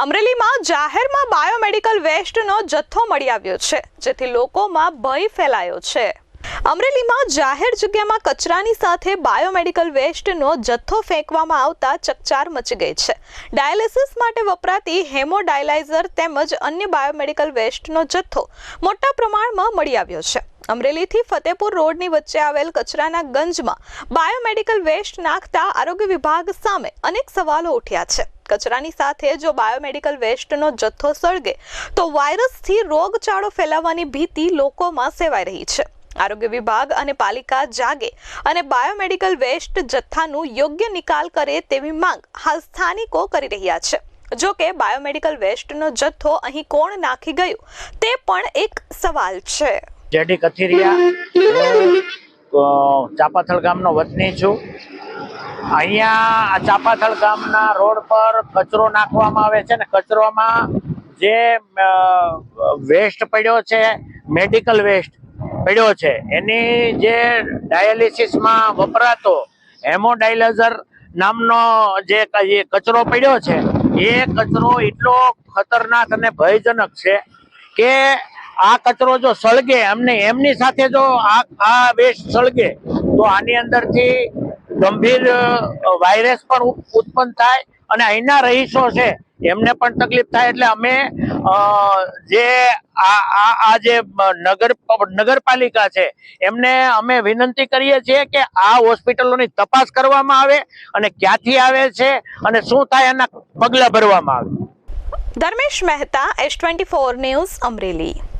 અમરેલીમાં જાહેરમાં બાયોમેડિકલ વેસ્ટનો જથ્થો મળી આવ્યો છે, જેથી લોકોમાં ભય ફેલાયો છે. અમરેલીમાં જાહેર જગ્યામાં કચરાની સાથે બાયોમેડિકલ વેસ્ટનો જથ્થો ફેંકવામાં આવતા ચકચાર મચી ગઈ છે. ડાયાલિસિસ માટે વપરાતી હેમોડાયલાઇઝર તેમજ અન્ય બાયોમેડિકલ વેસ્ટનો જથ્થો મોટા પ્રમાણમાં મળી આવ્યો છે. અમરેલીથી ફતેપુર રોડની વચ્ચે આવેલ કચરાના ગંજમાં બાયોમેડિકલ વેસ્ટ નાખતા આરોગ્ય વિભાગ સામે અનેક સવાલો ઉઠ્યા છે. કચરાની સાથે જો બાયોમેડિકલ વેસ્ટનો જથ્થો સળગે, તો વાયરસથી રોગચાળો ફેલાવવાની ભીતિ લોકોમાં સેવાઈ રહી છે. આરોગ્ય વિભાગ અને પાલિકા જાગે અને બાયોમેડિકલ વેસ્ટ જથ્થાનું યોગ્ય નિકાલ કરે તેવી માંગ હાલ સ્થાનિકો કરી રહ્યા છે. જો કે બાયોમેડિકલ વેસ્ટનો જથ્થો અહીં કોણ નાખી ગયું, તે પણ એક સવાલ છે. જેડી કથિરિયા ચાપાથળ ગામનો વતની છું. અહીંયા આ ચાપાથળ ગામના રોડ પર કચરો નાખવામાં આવે છે ને કચરોમાં જે વેસ્ટ પડ્યો છે, મેડિકલ વેસ્ટ પડ્યો છે, એની જે ડાયાલિસિસમાં વપરાતો હેમોડાયલાઇઝર નામનો જે કચરો પડ્યો છે, એ કચરો એટલો ખતરનાક અને ભયજનક છે કે આ કચરો જો સળગે એમને એમની સાથે જો આ આ વેસ્ટ સળગે, તો આની અંદરથી ગંભીર વાયરસ પણ ઉત્પન્ન થાય અને અહીંના રહીશો છે, એમને પણ તકલીફ થાય. એટલે અમે જે આ જે નગર નગરપાલિકા છે, એમને અમે વિનંતી કરીએ છીએ કે આ હોસ્પિટલોની તપાસ કરવામાં આવે અને ક્યાંથી આવે છે અને શું થાય એના પગલાં ભરવામાં આવે. Dharmesh Mehta, S twenty four news Amreli.